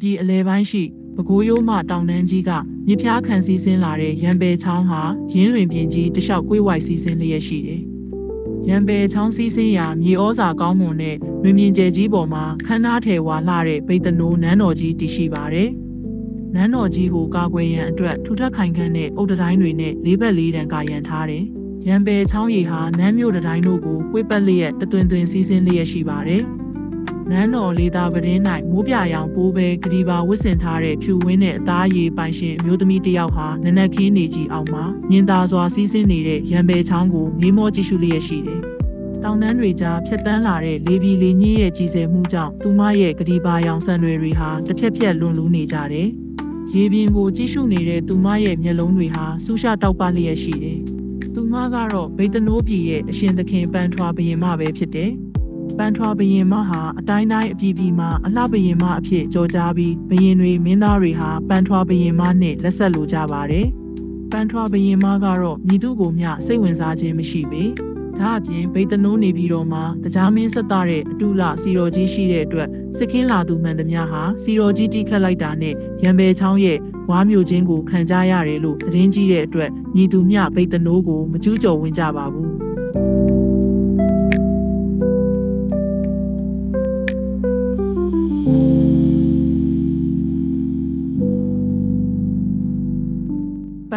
မြန်မာပြည်အလဲပိုင်းရှိပဲခူးရိုးမှတောင်တန်းကြီးကမြစ်ဖျားခံစည်းဆင်းလာတဲ့ရံပယ်ချောင်းဟာရင်းလွင်ပြင်ကြီးတစ်လျှောက်ကွေးဝိုက်စည်းဆင်းလျက်ရှိတယ်။ရံပယ်ချောင်းစည်းဆင်းရာမြေဩဇာကောင်းမွန်တဲ့လွင်ပြင်ကျယ်ကြီးပေါ်မှာခန်းနာထဲဝါလှတဲ့ဗိတ်တနိုးနန်းတော်ကြီးတည်ရှိပါတယ်။နန်းတော်ကြီးကိုကာကွယ်ရန်အတွက်ထူထပ်ခိုင်ခန့်တဲ့အုတ်တတိုင်းတွေနဲ့လေးဘက်လေးတန်ကာရန်ထားတယ်။ရံပယ်ချောင်းရီဟာနန်းမြို့တတိုင်းတို့ကိုကွေးပတ်လျက်တသွင်သွင်စည်းဆင်းလျက်ရှိပါတယ်။ နန်းတော်လေးသားပဒင်း၌မိုးပြရောင်ပိုးပဲဂဒီပါဝစ်စင်ထားတဲ့ဖြူဝင်းနဲ့အသားရည်ပိုင်ရှင်အမျိုးသမီးတစ်ယောက်ဟာနနက်ခင်းနေကြီးအောင်မှာမြင်သာစွာစီးဆင်းနေတဲ့ရံပယ်ချောင်းကိုငေးမောကြည့်ရှုလျက်ရှိတယ်။တောင်တန်းတွေကြားဖြတ်တန်းလာတဲ့လေပြီလေညင်းရဲ့ကြီးစဲမှုကြောင့်သူမရဲ့ဂဒီပါရောင်ဆန်တွေတွေဟာတစ်ဖြက်ဖြက်လွန်လူးနေကြတယ်။ရေပြင်ကိုကြည့်ရှုနေတဲ့သူမရဲ့မျက်လုံးတွေဟာဆူရှတောက်ပလျက်ရှိတယ်။သူမကတော့ဗိတ်တနိုးပြည်ရဲ့အရှင်သခင်ပန်းထွားဘရင်မပဲဖြစ်တယ်။ ပန်ထွာဘယင်မဟာအတိုင်းတိုင်းအပြည်ပြည်မှာအလှဘယင်မအဖြစ်ကြော်ကြားပြီးဘယင်တွေမင်းသားတွေဟာပန်ထွာဘယင်မနဲ့လက်ဆက်လိုကြပါတယ်။ပန်ထွာဘယင်မကတော့မြည်သူကိုမျှစိတ်ဝင်စားခြင်းမရှိပေ။ဒါအပြင်ဗိတ်တနိုးနေပြီးတော့မှတရားမင်းဆက်သားတဲ့အတူလစီတော်ကြီးရှိတဲ့အတွက်စစ်ခင်းလာသူမှန်သမျှဟာစီတော်ကြီးတိခတ်လိုက်တာနဲ့ရံပယ်ချောင်းရဲ့ဝါမျိုးချင်းကိုခံကြရတယ်လို့သတင်းကြီးတဲ့အတွက်ညီသူမျှဗိတ်တနိုးကိုမကျူးကျော်ဝင်ကြပါဘူး။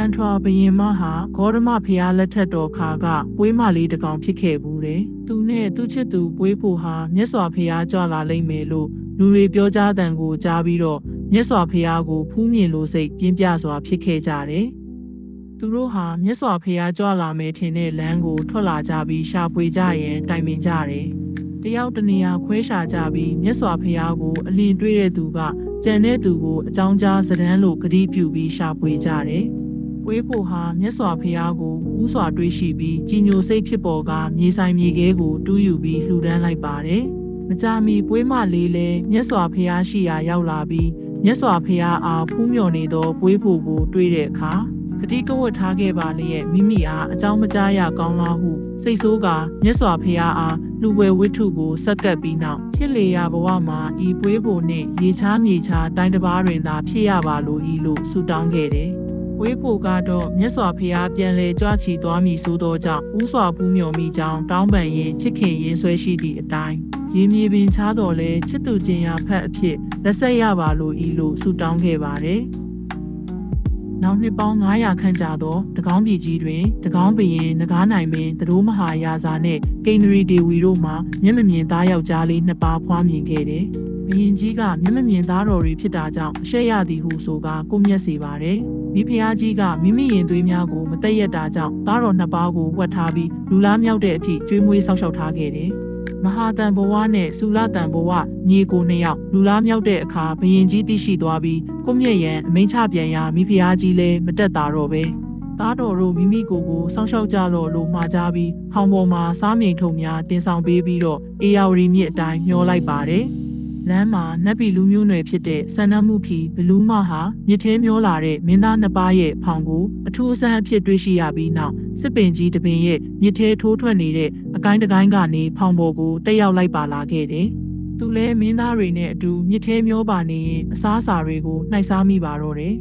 န်ထွာဘရင်မဟာဂေါရမဖျားလက်ထက်တော်ခါကပွေးမလေးတစ်ကောင်ဖြစ်ခဲ့ဘူးတယ်။သူနဲ့သူ့ချစ်သူပွေးဖို့ဟာမြတ်စွာဘုရားကြွလာလိမ့်မယ်လို့လူတွေပြောကြားတန်ကိုကြားပြီးတော့မြတ်စွာဘုရားကိုဖူးမြင်လို့စိတ်ပြင်းပြစွာဖြစ်ခဲ့ကြတယ်။သူတို့ဟာမြတ်စွာဘုရားကြွလာမယ်ထင်တဲ့လမ်းကိုထွက်လာကြပြီးရှာဖွေကြရင်တိုင်ပင်ကြတယ်။တယောက်တစ်နေရာခွဲရှာကြပြီးမြတ်စွာဘုရားကိုအလင်းတွေးတဲ့သူကကြံတဲ့သူကိုအကြောင်းကြားစဒန်းလို့ဂတိပြုပြီးရှာဖွေကြတယ်။ ဝေးဖို့ဟာမြတ်စွာဘုရားကိုဥစွာတွေးရှိပြီးကြီးညိုစိတ်ဖြစ်ပေါ်ကမြေဆိုင်မြေခဲကိုတူးယူပြီးလှူဒန်းလိုက်ပါတယ်။မကြာမီပွေးမလေးလည်းမြတ်စွာဘုရားရှိရာရောက်လာပြီးမြတ်စွာဘုရားအားဖူးမြော်နေသောပွေးဖို့ကိုတွေးတဲ့အခါဂတိကဝတ်ထားခဲ့ပါလျက်မိမိအားအကြောင်းမကြားရကောင်းလားဟုစိတ်ဆိုးကမြတ်စွာဘုရားအားလူဝဲဝိထုကိုဆက်ကပ်ပြီးနောက်ဖြစ်လေရဘဝမှာဤပွေးဖို့နှင့်ရေချားမြေချားတိုင်းတစ်ပါးတွင်သာဖြစ်ရပါလို၏လို့ဆုတောင်းခဲ့တယ်။ ဝေးဖို့ကတော့မြတ်စွာဘုရားပြန်လဲကြွချီသွားမည်ဆိုသောကြောင့်ဥစွာပူးမြော်မိကြောင်းတောင်းပန်ရင်ချစ်ခင်ရင်ဆွဲရှိသည့်အတိုင်းရေမြေပင်ချားတော်လဲချစ်သူချင်းရာဖက်အဖြစ်လက်ဆက်ရပါလို၏လို့ဆုတောင်းခဲ့ပါတယ်။နောက်နှစ်ပေါင်း900ခန့်ကြာသောတကောင်းပြည်ကြီးတွင်တကောင်းဘရင်နဂါးနိုင်မင်းသတို့မဟာရာဇာနှင့်ကိန္နရီဒေဝီတို့မှမျက်မမြင်သားယောက်ျားလေးနှစ်ပါးဖွားမြင်ခဲ့တယ်။ဘရင်ကြီးကမျက်မမြင်သားတော်တွေဖြစ်တာကြောင့်အရှက်ရသည်ဟုဆိုကာကိုမျက်စေပါတယ်။ မိဖုရားကြီးကမိမိရင်သွေးများကိုမတက်ရက်တာကြောင့်သားတော်နှစ်ပါးကိုဝှက်ထားပြီးလူလားမြောက်တဲ့အထိကျွေးမွေးဆောက်ရှောက်ထားခဲ့တယ်။မဟာတန်ဘဝနဲ့ဆူလတန်ဘဝညီကိုနှစ်ယောက်လူလားမြောက်တဲ့အခါဘရင်ကြီးသိရှိသွားပြီးကိုမျက်ရန်အမိန့်ချပြန်ရာမိဖုရားကြီးလည်းမတက်တာတော့ပဲ။သားတော်တို့မိမိကိုယ်ကိုစောင့်ရှောက်ကြလော့လို့မှာကြားပြီးဟောင်ပေါ်မှာစားမြိန်ထုံများတင်ဆောင်ပေးပြီးတော့အေယာဝတီမြစ်အတိုင်းမျောလိုက်ပါတယ်။ လမ်းမှာနတ်ပြည်လူမျိုးနွယ်ဖြစ်တဲ့ဆန္ဒမှုခီဘလူးမဟာမြစ်ထဲမျောလာတဲ့မင်းသားနှစ်ပါးရဲ့ဖောင်ကိုအထူးအဆန်းအဖြစ်တွေ့ရှိရပြီးနောက်စစ်ပင်ကြီးတစ်ပင်ရဲ့မြစ်ထဲထိုးထွက်နေတဲ့အကိုင်းတစ်ကိုင်းကနေဖောင်ပေါ်ကိုတက်ရောက်လိုက်ပါလာခဲ့တယ်။သူလည်းမင်းသားတွေနဲ့အတူမြစ်ထဲမျောပါနေရင်အစားအစာတွေကိုနှိုက်စားမိပါတော့တယ်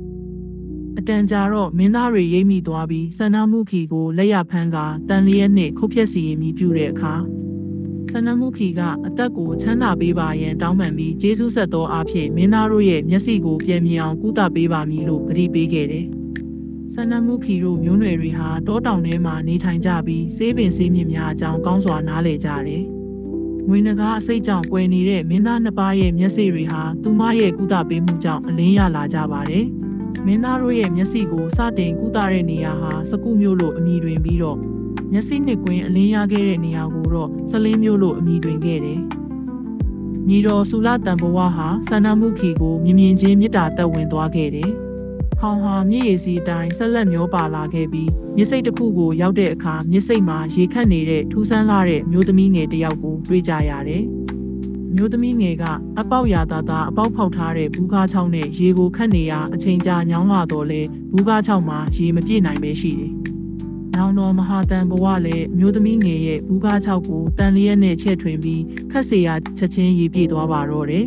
။အတန်ကြာတော့မင်းသားတွေရိပ်မိသွားပြီးစန္ဒမှုခီကိုလက်ရဖမ်းကတန်လျက်နှင့်ခုတ်ဖြက်စီရင်ပြီးပြုတဲ့အခါ စန္ဒမှုခီကအသက်ကိုချမ်းသာပေးပါရန်တောင်းပန်ပြီးဂျေဆုဆက်သောအားဖြင့်မင်းသားတို့ရဲ့မျက်စိကိုပြန်မြင်အောင်ကုသပေးပါမည်လို့ကတိပေးခဲ့တယ်။စန္ဒမှုခီတို့မျိုးနွယ်တွေဟာတောတောင်ထဲမှာနေထိုင်ကြပြီးဆေးပင်ဆေးမြင့်များအကြောင်းကောင်းစွာနားလည်ကြတယ်။ငွေနဂါအစိတ်ကြောင့်ကွယ်နေတဲ့မင်းသားနှစ်ပါးရဲ့မျက်စိတွေဟာသူမရဲ့ကုသပေးမှုကြောင့်အလင်းရလာကြပါတယ်။မင်းသားတို့ရဲ့မျက်စိကိုစတင်ကုသတဲ့နေရာဟာစကုမျိုးလို့အမည်တွင်ပြီးတော့ မျက်စိနှစ်ကွင်းအလင်းရခဲ့တဲ့နေရာကိုတော့ဆလင်းမျိုးလို့အမည်တွင်ခဲ့တယ်။ညီတော်ဆူလတန်ဘဝဟာဆန္ဒမှုခီကိုမြင်မြင်ချင်းမေတ္တာသက်ဝင်သွားခဲ့တယ်။ဟောင်ဟာမြည့်ရည်စီအတိုင်းဆက်လက်မျောပါလာခဲ့ပြီးမြစ်စိတ်တစ်ခုကိုရောက်တဲ့အခါမြစ်စိတ်မှာရေခတ်နေတဲ့ထူးဆန်းလာတဲ့မျိုးသမီးငယ်တစ်ယောက်ကိုတွေ့ကြရတယ်။မျိုးသမီးငယ်ကအပေါက်ရသားသားအပေါက်ဖောက်ထားတဲ့ဘူးကားချောင်းနဲ့ရေကိုခတ်နေရအချိန်ကြာညောင်းလာတော့လဲဘူးကားချောင်းမှာရေမပြည့်နိုင်ပဲရှိတယ်။ နောင်တော်မဟာတန်ဘဝလည်းအမျိုးသမီးငယ်ရဲ့ဘူးကားချောက်ကိုတန်လျက်နဲ့ချက်ထွင်ပြီးခတ်စေရချက်ချင်းရေပြည့်သွားပါတော့တယ်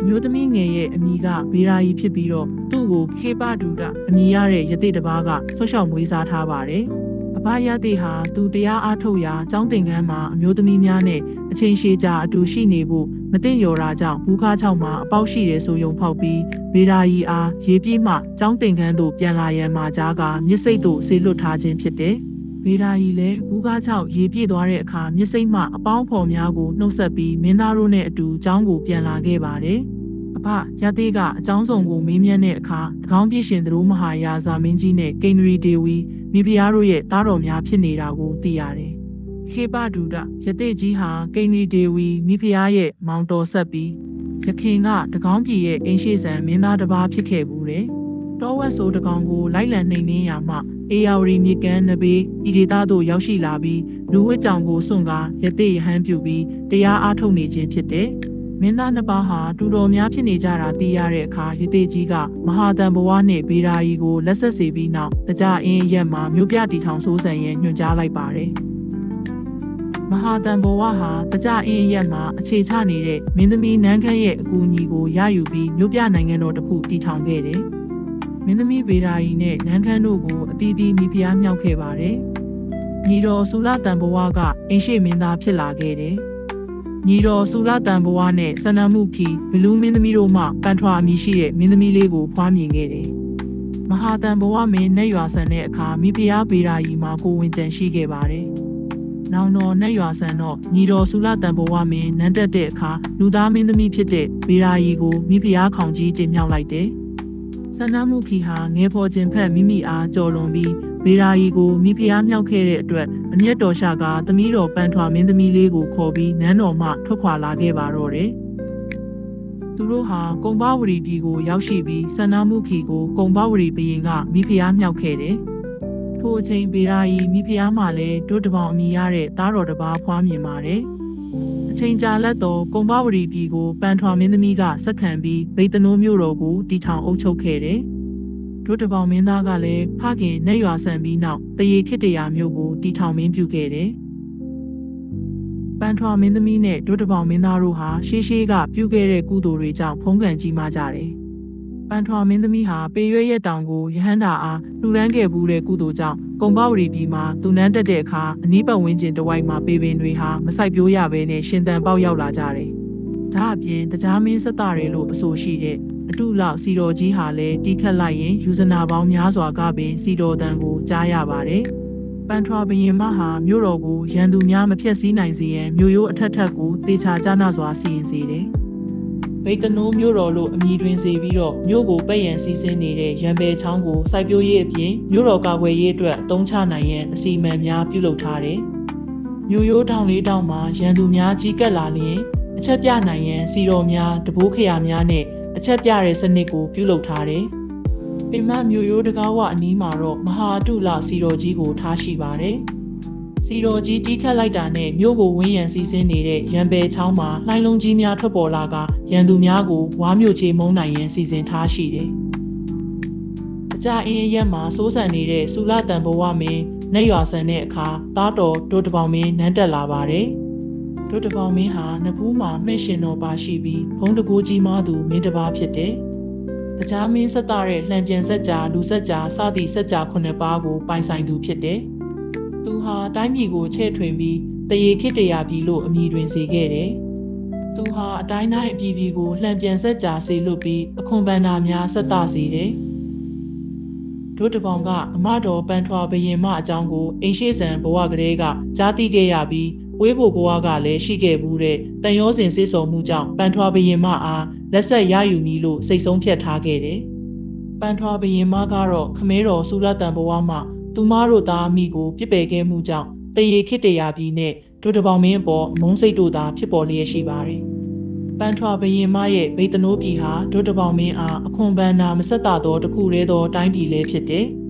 အမျိုးသမီးငယ်ရဲ့အမိကဗေရာယီဖြစ်ပြီးတော့သူ့ကိုခေပဒူဒအမိရတဲ့ယတိတစ်ပါးကဆွတ်လျှောက်မွေးစားထားပါတယ်။အ ဘယတိဟာသူတရားအားထုတ်ရာចောင်းတင်ကန်းမှာအမျိုးသမီးများနဲ့အချိန်ရှည်ကြာအတူရှိနေဖို့မသိလျော်တာကြောင့်ဘူးခါချောက်မှာအပေါက်ရှိတယ်ဆိုယုံဖောက်ပြီးဗေရာယီအားရေပြည့်မှចောင်းတင်ကန်းသို့ပြန်လာရန်မှာကြားကမြစ်စိတ်သို့ဆေလွတ်ထားခြင်းဖြစ်တယ်။ဗေဒာကြီးလည်းဘူးကားချောက်ရေပြည့်သွားတဲ့အခါမြစ်စိမ့်မှအပေါင်းဖော်များကိုနှုတ်ဆက်ပြီးမင်းသားတို့နဲ့အတူအကြောင်းကိုပြန်လာခဲ့ပါတယ်။အ ဖရသေးကအကြောင်းစုံကိုမေးမြန်းတဲ့အခါတကောင်းပြည့်ရှင်သတို့မဟာရာဇာမင်းကြီးနဲ့ကိန္နရီဒေဝီမိဖုရားတို့ရဲ့သားတော်များဖြစ်နေတာကိုသိရတယ်။ခေပဒူဒယတိကြီးဟာကိန္နရီဒေဝီမိဖုရားရဲ့မောင်တော်ဆက်ပြီးယခင်ကတကောင်းပြည်ရဲ့အင်းရှိဆန်မင်းသားတစ်ပါးဖြစ်ခဲ့ဘူးတယ်။တောဝက်ဆိုးတကောင်ကိုလိုက်လံနှိမ်နင်းရာမှအေယာဝရီမြေကမ်းနဘေးဤဒေသသို့ရောက်ရှိလာပြီးလူဝစ်ကြောင်ကိုစွန့်ကားရတိရဟန်းပြုပြီးတရားအားထုတ်နေခြင်းဖြစ်တယ်။ မင်းသားနှစ်ပါးဟာတူတော်များဖြစ်နေကြတာသိရတဲ့အခါရတိကြီးကမဟာတန်ဘဝနှင့်ဗေဒာကြီးကိုလက်ဆက်စီပြီးနောက်တကြအင်းရက်မှာမြို့ပြတီထောင်စိုးစံရန်ညွှန်ကြားလိုက်ပါတယ်။မဟာတန်ဘဝဟာတကြအင်းရက်မှာအခြေချနေတဲ့မင်းသမီးနန်းခမ်းရဲ့အကူအညီကိုရယူပြီးမြို့ပြနိုင်ငံတော်တစ်ခုတည်ထောင်ခဲ့တယ်။မင်းသမီးဗေဒာရီနဲ့နန်းခမ်းတို့ကိုအတီးတီးမိဖုရားမြောက်ခဲ့ပါတယ်။ညီတော်ဆူလတန်ဘဝကအင်းရှိမင်းသားဖြစ်လာခဲ့တယ်။ ညီတော်ဆူလတန်ဘဝနဲ့ဆန္ဒမှုခီဘလူးမင်းသမီးတို့မှပန်ထွာအမည်ရှိတဲ့မင်းသမီးလေးကိုဖွားမြင်ခဲ့တယ်။မဟာတန်ဘဝမင်းနဲ့ရွာဆန်တဲ့အခါမိဖုရားဗေဒာရီမှာကိုဝင်ကြံရှိခဲ့ပါတယ်။နောင်တော်နဲ့ရွာဆန်တော့ညီတော်ဆူလတန်ဘဝမင်းနန်းတက်တဲ့အခါလူသားမင်းသမီးဖြစ်တဲ့ဗေရာယီကိုမိဖုရားခေါင်ကြီးတင်မြှောက်လိုက်တယ်။ဆန္ဒမှုခီဟာငယ်ပေါ်ခြင်းဖက်မိမိအားကြော်လွန်ပြီး ဗေရာယီကိုမိဖုရားမြောက်ခဲ့တဲ့အတွက်အမျက်တော်ရှာကသမီးတော်ပန်ထွာမင်းသမီးလေးကိုခေါ်ပြီးနန်းတော်မှထွက်ခွာလာခဲ့ပါတော့တယ်။သူတို့ဟာကုံပဝရီပြည်ကိုရောက်ရှိပြီးဆန္ဒမှုခီကိုကုံပဝရီဘရင်ကမိဖုရားမြောက်ခဲ့တယ်။ထိုအချိန်ဗေရာယီမိဖုရားမှလည်းတို့တပေါင်းအမိရတဲ့သားတော်တစ်ပါးဖွားမြင်ပါတယ်။အချိန်ကြာလက်တော့ကုံပဝရီပြည်ကိုပန်ထွာမင်းသမီးကဆက်ခံပြီးဗိတ်တနိုးမြို့တော်ကိုတီထောင်အုပ်ချုပ်ခဲ့တယ်။ တို့တပေါင်းမင်းသားကလည်းဖခင်နဲ့ရွာဆန်ပြီးနောက်တရေခေတ္တရာမြို့ကိုတီထောင်မင်းပြုခဲ့တယ်။ပန်ထွာမင်းသမီးနဲ့တို့တပေါင်းမင်းသားတို့ဟာရှေးရှေးကပြုခဲ့တဲ့ကုသိုလ်တွေကြောင့်ဖုံးကန်ကြီးမားကြတယ်။ပန်ထွာမင်းသမီးဟာပေရွဲ့ရက်တောင်ကိုယဟန္တာအားလှူဒန်းခဲ့ဘူးတဲ့ကုသိုလ်ကြောင့်ကုံပဝရီပြည်မှာသူနန်းတက်တဲ့အခါအနီးပတ်ဝန်းကျင်တစ်ဝိုက်မှာပေပင်တွေဟာမဆိုင်ပြိုးရဘဲနဲ့ရှင်သန်ပေါက်ရောက်လာကြတယ်။ဒါအပြင်တရားမင်းစက်တာတွေလို့အဆိုရှိတဲ့ အတုလောက်စီတော်ကြီးဟာလည်းတီးခတ်လိုက်ရင်ယူဇနာပေါင်းများစွာကပင်စီတော်တန်ကိုကြားရပါတယ်။ပန်ထွာဘရင်မဟာမြို့တော်ကိုရန်သူများမဖျက်ဆီးနိုင်စေရန်မြို့ရိုးအထက်ထက်ကိုတေချာကြနာစွာစီရင်စေတယ်။ဗိတ်တနိုးမြို့တော်လို့အမည်တွင်စေပြီးတော့မြို့ကိုပက်ရန်စီစဉ်နေတဲ့ရံပယ်ချောင်းကိုစိုက်ပျိုးရေးအပြင်မြို့တော်ကာကွယ်ရေးအတွက်အသုံးချနိုင်ရန်အစီအမံများပြုလုပ်ထားတယ်။မြို့ရိုးတောင်လေးတောင်မှာရန်သူများကြီးကပ်လာလျင်အချက်ပြနိုင်ရန်စီတော်များတဘိုးခရာများနဲ့ အချက်ပြတဲ့စနစ်ကိုပြုလုပ်ထားတယ်။ပိမတ်မြို့ရိုးတကားဝအနီးမှာတော့မဟာအတုလစီတော်ကြီးကိုထားရှိပါတယ်။စီတော်ကြီးတီးခတ်လိုက်တာနဲ့မြို့ကိုဝင်းရံစီးဆင်းနေတဲ့ရံပယ်ချောင်းမှာလှိုင်းလုံးကြီးများထွက်ပေါ်လာကရန်သူများကိုဝါမြို့ချေမုန်းနိုင်ရန်စီစဉ်ထားရှိတယ်။အကြအင်းရက်မှာစိုးစံနေတဲ့စူလတန်ဘဝမင်းနဲ့ရွာဆန်တဲ့အခါတားတော်ဒုတပေါင်းမင်းနန်းတက်လာပါတယ်။ ဒုတပေါင်းမင်းဟာနဖူးမှာမှဲ့ရှင်တော်ပါရှိပြီးဘုံတကူကြီးမားသူမင်းတစ်ပါးဖြစ်တယ်။တရားမင်းဆက်တာတဲ့လှံပြန်ဆက်ကြာလူဆက်ကြာစသည့်ဆက်ကြာခုနှစ်ပါးကိုပိုင်ဆိုင်သူဖြစ်တယ်။သူဟာတိုင်းပြည်ကိုချဲ့ထွင်ပြီးတရေခေတ္တရာပြည်လို့အမည်တွင်စေခဲ့တယ်။သူဟာအတိုင်းတိုင်းအပြည်ပြည်ကိုလှံပြန်ဆက်ကြာစေလွတ်ပြီးအခွန်ပန္နာများဆက်တာစေတယ်။တို့တပေါင်ကအမတော်ပန်ထွာဘရင်မအကြောင်းကိုအိမ်ရှိဆန်ဘဝကလေးကကြားသိခဲ့ရပြီး ဝေးဖို့ဘဝကလည်းရှိခဲ့ဘူးတဲ့တန်ရောစဉ်စစ်စုံမှုကြောင့်ပန်ထွာဘရင်မအားလက်ဆက်ရယူမည်လို့စိတ်ဆုံးဖြတ်ထားခဲ့တယ်။ပန်ထွာဘရင်မကတော့ခမဲတော်ဆူလတန်ဘဝမှသူမတို့သားအမိကိုပြစ်ပယ်ခဲ့မှုကြောင့်တရေခေတ္တရာပြည်နဲ့ဒုတပေါင်းမင်းအပေါ်အမုန်းစိတ်တို့သာဖြစ်ပေါ်လျက်ရှိပါတယ်။ပန်ထွာဘရင်မရဲ့ဗိတ်တနိုးပြည်ဟာဒုတပေါင်းမင်းအားအခွန်ပန်နာမဆက်တာသောတစ်ခုတည်းသောတိုင်းပြည်လည်းဖြစ်တယ်။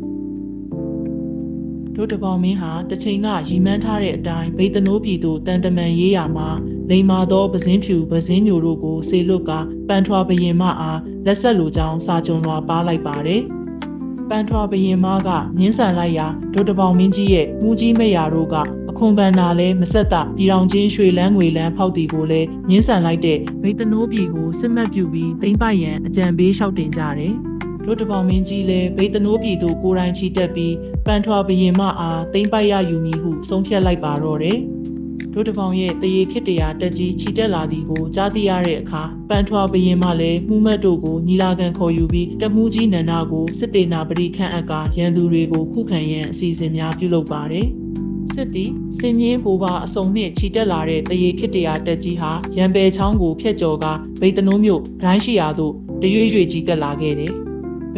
ဒုတပေါင်းမင်းဟာတစ်ချိန်ကရီမန်းထားတဲ့အတိုင်းဗိတ်တနိုးပြည်သို့တန်တမန်ရေးရာမှာလိမ္မာသောပဇင်းဖြူပဇင်းညိုတို့ကိုဆေလွတ်ကပန်ထွာဘရင်မအားလက်ဆက်လိုကြောင်းစာကြုံလွှာပါလိုက်ပါတယ်။ပန်ထွာဘရင်မကညင်းဆန်လိုက်ရာဒုတပေါင်းမင်းကြီးရဲ့မူကြီးမယာတို့ကအခွန်ပန်နာလဲမဆက်တာပြည်တော်ချင်းရွှေလန်းငွေလန်းဖောက်တီကိုလဲငင်းဆန်လိုက်တဲ့ဗိတ်တနိုးပြည်ကိုစစ်မှတ်ပြုပြီးတိမ့်ပိုက်ရန်အကြံပေးလျှောက်တင်ကြတယ်။ တို့တပေါင်းမင်းကြီးလဲဗိတ်တနိုးပြည်သူကိုယ်တိုင်ချီတက်ပြီးပန်ထွာဘရင်မအားတိမ့်ပိုက်ရယူမည်ဟုဆုံးဖြတ်လိုက်ပါတော့တယ်။တို့တပေါင်းရဲ့တရေခစ်တရာတက်ကြီးချီတက်လာသည်ကိုကြားသိရတဲ့အခါပန်ထွာဘရင်မလည်းမှုမတ်တို့ကိုညီလာခံခေါ်ယူပြီးတမှုကြီးနန္ဒာကိုစစ်တေနာပရိခန့်အပ်ကရန်သူတွေကိုခုခံရန်အစီအစဉ်များပြုလုပ်ပါတယ်။စစ်တီစင်မြင်းဘူပါအစုံနှင့်ခြိတက်လာတဲ့တရေခစ်တရာတက်ကြီးဟာရံပယ်ချောင်းကိုဖျက်ကျော်ကဗိတ်တနိုးမြို့ဒိုင်းရှိရာသို့တရွေ့ရွေ့ကြီးတက်လာခဲ့တယ်။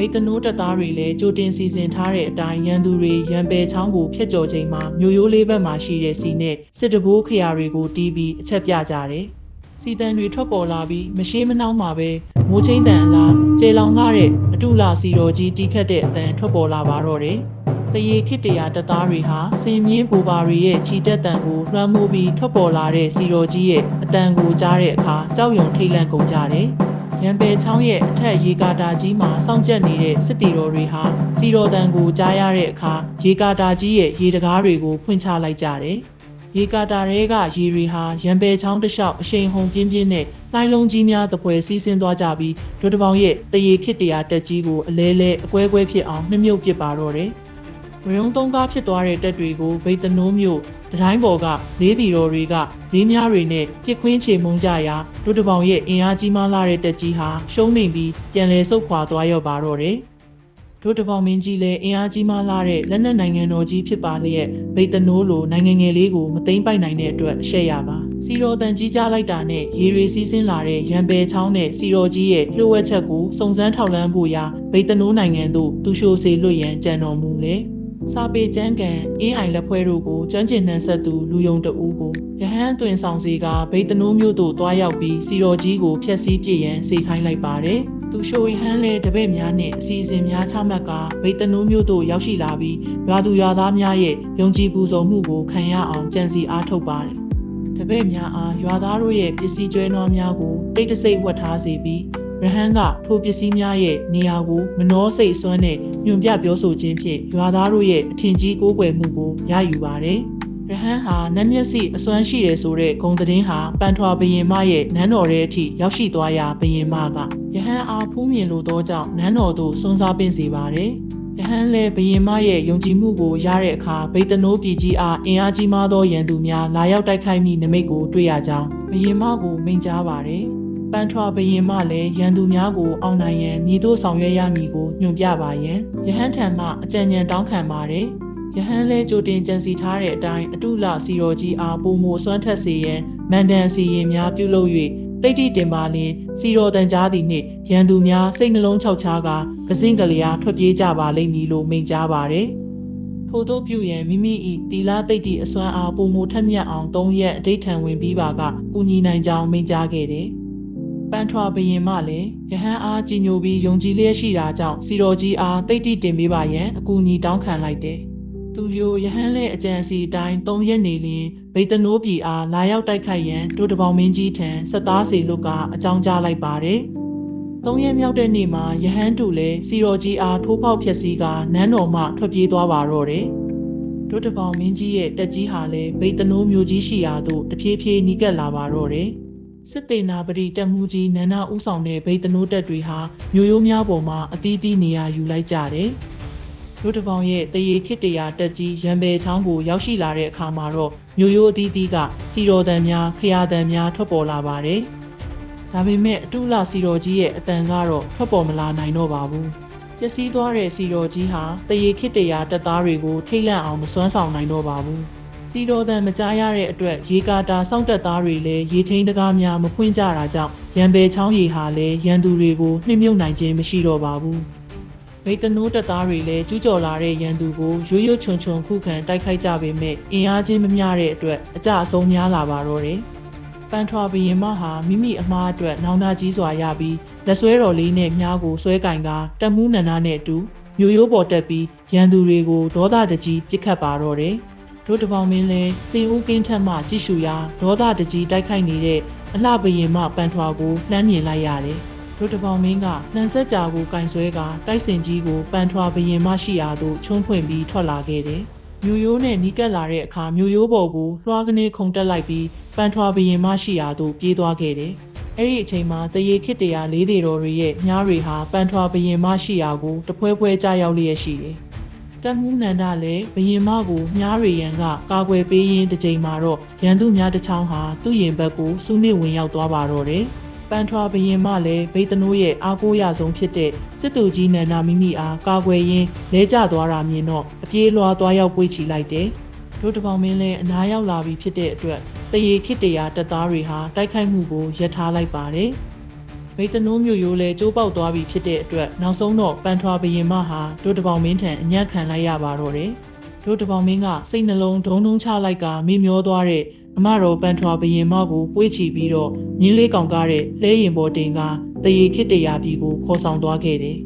ဗိတ်တနိုးတပ်သားတွေလည်းကြိုတင်စီစဉ်ထားတဲ့အတိုင်းရန်သူတွေရံပယ်ချောင်းကိုဖျက်ကျော်ချိန်မှာမြို့ရိုးလေးဘက်မှာရှိတဲ့စီနဲ့စစ်တဘိုးခရာတွေကိုတီးပြီးအချက်ပြကြတယ်။စီတန်တွေထွက်ပေါ်လာပြီးမရှိမနှောင်းမှာပဲမိုးချင်းတန်အလားကျေလောင်ကားတဲ့အတုလာစီတော်ကြီးတီးခတ်တဲ့အတန်ထွက်ပေါ်လာပါတော့တယ်။တရေခစ်တရာတပ်သားတွေဟာစင်မြင်းဘူပါရီရဲ့ခြိတက်တံကိုလွှမ်းမိုးပြီးထွက်ပေါ်လာတဲ့စီတော်ကြီးရဲ့အတန်ကိုကြားတဲ့အခါကြောက်ရွံထိတ်လန့်ကုန်ကြတယ်။ ရံပယ်ချောင်းရဲ့အထက်ရေကာတာကြီးမှာစောင့်ကြပ်နေတဲ့စစ်တီတော်တွေဟာစီတော်တံကိုကြားရတဲ့အခါရေကာတာကြီးရဲ့ရေတကားတွေကိုဖွင့်ချလိုက်ကြတယ်။ရေကာတာတွေကရေတွေဟာရံပယ်ချောင်းတစ်လျှောက်အရှိန်ဟုန်ပြင်းပြင်းနဲ့နှိုင်းလုံးကြီးများတပွဲစီးဆင်းသွားကြပြီးဒုတပေါင်းရဲ့တရေခစ်တရာတက်ကြီးကိုအလဲလဲအကွဲကွဲဖြစ်အောင်နှမြုပ်ပစ်ပါတော့တယ်။ ဝရုံသုံးကားဖြစ်သွားတဲ့တက်တွေကိုဗိတ်တနိုးမျိုးတတိုင်းပေါ်ကလေးတီတော်တွေကလေးများတွေနဲ့ပြစ်ခွင်းချေမှုန်းကြရာဒုတပေါင်ရဲ့အင်အားကြီးမားလာတဲ့တက်ကြီးဟာရှုံးနေပြီးပြန်လဲဆုတ်ခွာသွားရော့ပါတော့တယ်။ဒုတပေါင်မင်းကြီးလည်းအင်အားကြီးမားလာတဲ့လက်နက်နိုင်ငံတော်ကြီးဖြစ်ပါလျက်ဗိတ်တနိုးလိုနိုင်ငံငယ်လေးကိုမသိမ့်ပိုက်နိုင်တဲ့အတွက်အရှက်ရပါ။စီရောတန်ကြီးကြားလိုက်တာနဲ့ရေတွေစီးဆင်းလာတဲ့ရံပယ်ချောင်းနဲ့စီရောကြီးရဲ့လှုပ်ဝက်ချက်ကိုစုံစမ်းထောက်လှမ်းဖို့ရာဗိတ်တနိုးနိုင်ငံသို့သူရှိုစေလွတ်ရန်ကြံတော်မူလေ။ စာပေကျမ်းကန်အင်းအိုင်လက်ဖွဲတို့ကိုကျွမ်းကျင်နှံဆက်သူလူယုံတဦးကိုရဟန်းအသွင်ဆောင်စီကဗိတ်တနိုးမျိုးတို့တွားရောက်ပြီးစီတော်ကြီးကိုဖျက်ဆီးပြစ်ရန်စေခိုင်းလိုက်ပါတယ်။သူရှိုရဟန်းလဲတပည့်များနှင့်အစီအစဉ်များချမှတ်ကဗိတ်တနိုးမျိုးတို့ရောက်ရှိလာပြီးရွာသူရွာသားများရဲ့ယုံကြည်ပူဇော်မှုကိုခံရအောင်ကြံစီအားထုတ်ပါတယ်။တပည့်များအားရွာသားတို့ရဲ့ပစ္စည်းကျွဲနွားများကိုတိတ်တဆိတ်ဝတ်ထားစေပြီး ရဟန်းကထိုပစ္စည်းများရဲ့နေရာကိုမနှောစိတ်စွမ်းနဲ့ညွန်ပြပြောဆိုခြင်းဖြင့်ရွာသားတို့ရဲ့အထင်ကြီးကိုးကွယ်မှုကိုရယူပါတယ်။ရဟန်းဟာနတ်မျက်စိအစွမ်းရှိတယ်ဆိုတဲ့ဂုံသတင်းဟာပန်ထွာဘရင်မရဲ့နန်းတော်ထဲအထိရောက်ရှိသွားရာဘရင်မကရဟန်းအားဖူးမြင်လိုသောကြောင့်နန်းတော်သို့စွန့်စားပင့်စေပါတယ်။ရဟန်းလည်းဘရင်မရဲ့ယုံကြည်မှုကိုရတဲ့အခါဗိတ်တနိုးပြည်ကြီးအားအင်အားကြီးမားသောရန်သူများလာရောက်တိုက်ခိုက်မိနမိတ်ကိုတွေ့ရကြောင်းဘရင်မကိုမိန့်ကြားပါတယ်။ ပန်ထွာဘရင်မလည်းရန်သူများကိုအောင်နိုင်ရန်မြည်တို့ဆောင်ရွက်ရမည်ကိုညွှန်ပြပါရန်ယဟန်ထံမှအကြံဉာဏ်တောင်းခံပါတယ်ယဟန်လည်းကြိုတင်ကြံစီထားတဲ့အတိုင်းအတုလစီတော်ကြီးအားပုံမိုစွမ်းထက်စေရန်မန္တန်စီရင်များပြုလုပ်၍တိတ်တိတင်ပါလင်စီတော်တန်ကြားသည်နှင့်ရန်သူများစိတ်နှလုံးခြောက်ခြားကကစင့်ကလေးအားထွက်ပြေးကြပါလိမ့်မည်လို့မိန့်ကြားပါတယ်ထို့သောပြုရန်မိမိ၏တီလာတိတ်တိအစွမ်းအားပုံမိုထက်မြက်အောင်၃ရက်အဋိဌံဝင်ပြီးပါကကူညီနိုင်ကြောင်းမိန့်ကြားခဲ့တယ်။ ပန်ထွာဘရင်မလည်းယဟန်အားကြီးညိုပြီးယုံကြည်လျက်ရှိတာကြောင့်စီတော်ကြီးအားတိတ်တိတင်ပေးပါရန်အကူအညီတောင်းခံလိုက်တယ်။သူပြိုယဟန်လည်းအကြံအစီအတိုင်း၃ရက်နေလျင်ဗိတ်တနိုးပြည်အားလာရောက်တိုက်ခိုက်ရန်ဒုတပေါင်းမင်းကြီးထံဆက်သားစီလွတ်ကအကြောင်းကြားလိုက်ပါတယ်။သုံးရက်မြောက်တဲ့နေ့မှာယဟန်တူလည်းစီတော်ကြီးအားထိုးပေါက်ဖြက်စီးကနန်းတော်မှထွက်ပြေးသွားပါတော့တယ်။ဒုတပေါင်းမင်းကြီးရဲ့တက်ကြီးဟာလည်းဗိတ်တနိုးမျိုးကြီးရှိရာသို့တဖြည်းဖြည်းနီးကပ်လာပါတော့တယ်။ စစ်တေနာပတိတက်မှုကြီးနန္ဒဦးဆောင်တဲ့ဗိတ်တနိုးတက်တွေဟာမျိုးရိုးများပေါ်မှာအသီးသီးနေရာယူလိုက်ကြတယ်။တို့တပေါင်းရဲ့တရေခစ်တရာတက်ကြီးရံပယ်ချောင်းကိုရောက်ရှိလာတဲ့အခါမှာတော့မျိုးရိုးအသီးသီးကစီတော်တန်များခရာတန်များထွက်ပေါ်လာပါတယ်။ဒါပေမဲ့အတုလစီတော်ကြီးရဲ့အတန်ကတော့ထွက်ပေါ်မလာနိုင်တော့ပါဘူး။ပျက်စီးသွားတဲ့စီတော်ကြီးဟာတရေခစ်တရာတက်သားတွေကိုထိတ်လန့်အောင်မစွမ်းဆောင်နိုင်တော့ပါဘူး။ စီတော်တန်မကြားရတဲ့အတွက်ရေကာတာစောင့်တက်သားတွေလည်းရေထိန်တကားများမဖွင့်ကြတာကြောင့်ရံပယ်ချောင်းရေဟာလည်းရန်သူတွေကိုနှိမ့်မြုပ်နိုင်ခြင်းမရှိတော့ပါဘူး။ဗိတ်တနိုးတက်သားတွေလည်းကျူးကျော်လာတဲ့ရန်သူကိုရိုးရိုးချွန်ချွန်ခုခံတိုက်ခိုက်ကြပေမဲ့အင်အားချင်းမမျှတဲ့အတွက်အကြအဆုံးများလာပါတော့တယ်။ပန်ထွာဘရင်မဟာမိမိအမားအတွက်နောင်တကြီးစွာရပြီးလက်ဆွဲတော်လေးနဲ့မြားကိုဆွဲကင်ကတက်မှုနန္ဒနဲ့အတူမျိုးရိုးပေါ်တက်ပြီးရန်သူတွေကိုဒေါသတကြီးပစ်ခတ်ပါတော့တယ်။ တို့တပေါင်းမင်းလဲစေဦးကင်းထက်မှကြည့်ရှုရာဒေါသတကြီးတိုက်ခိုက်နေတဲ့အလှဘရင်မပန်ထွာကိုလှမ်းမြင်လိုက်ရတယ်။တို့တပေါင်းမင်းကနှံဆက်ကြာကိုကင်ဆွဲကတိုက်စင်ကြီးကိုပန်ထွာဘရင်မရှိရာသို့ချုံးဖွင့်ပြီးထွက်လာခဲ့တယ်။မြို့ရိုးနဲ့နီးကပ်လာတဲ့အခါမြို့ရိုးပေါ်ကိုလွှားကနေခုန်တက်လိုက်ပြီးပန်ထွာဘရင်မရှိရာသို့ပြေးသွားခဲ့တယ်။အဲ့ဒီအချိန်မှာတရေခစ်တရာလေးတွေတော်တွေရဲ့ညားတွေဟာပန်ထွာဘရင်မရှိရာကိုတပွဲပွဲကြားရောက်လျက်ရှိတယ်။ တမှုနန္ဒလည်းဘရင်မကိုညားတွေရန်ကကာကွယ်ပေးရင်းတစ်ချိန်မှာတော့ရန်သူများတစ်ချောင်းဟာသူ့ရင်ဘက်ကိုစုနစ်ဝင်ရောက်သွားပါတော့တယ်။ပန်ထွာဘရင်မလည်းဗိတ်တနိုးရဲ့အားကိုးရဆုံးဖြစ်တဲ့စစ်တူကြီးနန္ဒာမိမိအားကာကွယ်ရင်းလဲကျသွားတာမြင်တော့အပြေးလွှာသွားရောက်ပွေ့ချီလိုက်တယ်။တို့တပေါင်းမင်းလည်းအနားရောက်လာပြီဖြစ်တဲ့အတွက်တရေခစ်တရာတပ်သားတွေဟာတိုက်ခိုက်မှုကိုရပ်ထားလိုက်ပါတယ်။ ဗိတ်တနိုးမျိုးရိုးလည်းကျိုးပေါက်သွားပြီဖြစ်တဲ့အတွက်နောက်ဆုံးတော့ပန်ထွာဘရင်မဟာတို့တပေါင်းမင်းထံအညံ့ခံလိုက်ရပါတော့တယ်။တို့တပေါင်းမင်းကစိတ်နှလုံးဒုံဒုံချလိုက်ကမေ့မျောသွားတဲ့အမတော်ပန်ထွာဘရင်မကိုပွေ့ချီပြီးတော့မြင်းလေးကောင်ကားတဲ့လဲရင်ပေါ်တင်ကတရေခစ်တရာပြည်ကိုခေါ်ဆောင်သွားခဲ့တယ်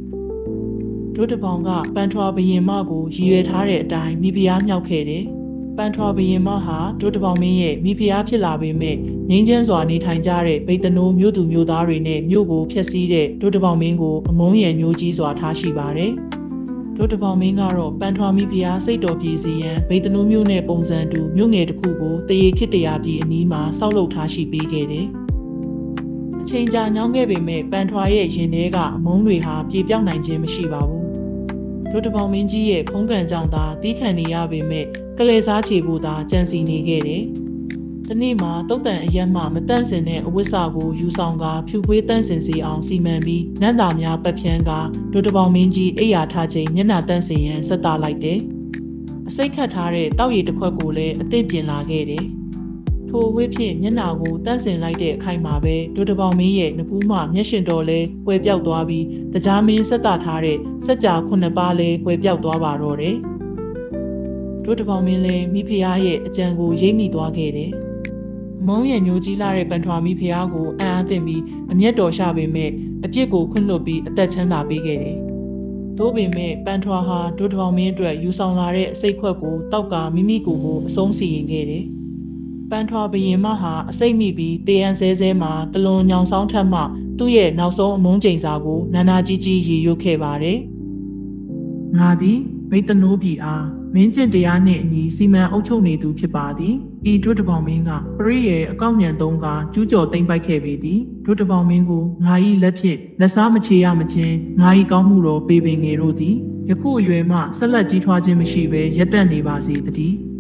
။တို့တပေါင်းကပန်ထွာဘရင်မကိုရည်ရွယ်ထားတဲ့အတိုင်းမိဖုရားမြောက်ခဲ့တယ်။ ပန်ထွာဘရင်မဟာတို့တပေါင်းမင်းရဲ့မိဖုရားဖြစ်လာပေမဲ့ငင်းချမ်းစွာနေထိုင်ကြတဲ့ဗိတ်တနိုးမြို့သူမြို့သားတွေနဲ့မြို့ကိုဖျက်ဆီးတဲ့တို့တပေါင်းမင်းကိုအမုန်းရံညိုကြီးစွာထားရှိပါတယ်။တို့တပေါင်းမင်းကတော့ပန်ထွာမိဖုရားစိတ်တော်ပြည်စီရန်ဗေတနုမျိုးနဲ့ပုံစံတူမြို့ငယ်တစ်ခုကိုတရေခစ်တရာပြည်အနီးမှာစောက်လုပ်ထားရှိပေးခဲ့တယ်။အချိန်ကြာညောင်းခဲ့ပေမဲ့ပန်ထွာရဲ့ရင်ထဲကအမုန်းတွေဟာပြေပြောက်နိုင်ခြင်းမရှိပါဘူး။ တို့တပေါင်းမင်းကြီးရဲ့ဖုံးကန်ကြောင့်သာတီးခံနေရပေမဲ့ကလေးစားချေဖို့သာကြံစီနေခဲ့တယ်။ဒီနေ့မှာတုတ်တန်အရက်မှမတန့်စင်တဲ့အဝိစာကိုယူဆောင်ကဖြူပွေးတန့်စင်စီအောင်စီမံပြီးနတ်သားများပတ်ဖြန်းကဒုတပေါင်းမင်းကြီးအိယာထားချိန်မျက်နှာတန့်စင်ရန်ဆက်တာလိုက်တယ်။အစိတ်ခတ်ထားတဲ့တောက်ရည်တစ်ခွက်ကိုလည်းအသင့်ပြင်လာခဲ့တယ်။ ထိုအဝိဖြင့်မျက်နှာကိုတန့်စင်လိုက်တဲ့အခိုက်မှာပဲဒုတပေါင်းမင်းရဲ့နဖူးမှမျက်ရှင်တော်လဲကွယ်ပြောက်သွားပြီးတကြားမင်းဆက်တာထားတဲ့စက်ကြာခုနှစ်ပါးလဲကွယ်ပြောက်သွားပါတော့တယ်။ဒုတပေါင်းမင်းလည်းမိဖုရားရဲ့အကြံကိုရိပ်မိသွားခဲ့တယ်။မုံရညိုကြီးလာတဲ့ပန်ထွာမီဖျားကိုအံ့အားသင့်ပြီးအမျက်တော်ရှာပေမဲ့အပြစ်ကိုခွင့်လွှတ်ပြီးအသက်ချမ်းသာပေးခဲ့တယ်။သို့ပေမဲ့ပန်ထွာဟာဒုတပေါင်းမင်းအတွက်ယူဆောင်လာတဲ့အစိတ်ခွက်ကိုတောက်ကမိမိကိုယ်ကိုအဆုံးစီရင်ခဲ့တယ်။ ပန်ထွာဘရင်မဟာအစိတ်မိပြီးတေယန်ဆဲဆဲမှာတလွန်ညောင်ဆောင်ထက်မှသူ့ရဲ့နောက်ဆုံးအမုန်းချိန်စာကိုနာနာကြီးကြီးရေရွတ်ခဲ့ပါတယ်။ငါသည်ဗိတ်တနိုးပြည်အားမင်းကျင့်တရားနှင့်အညီစီမံအုပ်ချုပ်နေသူဖြစ်ပါသည်ဤဒုတပေါင်းမင်းကပရိရဲ့အကောင့်ညံသုံးကကျူးကျော်သိမ့်ပိုက်ခဲ့ပေသည်ဒုတပေါင်းမင်းကိုငါ၏လက်ဖြင့်လက်စားမချေရမချင်းငါ၏ကောင်းမှုတော်ပေပင်ငယ်တို့သည်ယခုအရွယ်မှဆက်လက်ကြီးထွားခြင်းမရှိဘဲရပ်တန့်နေပါစေတည်း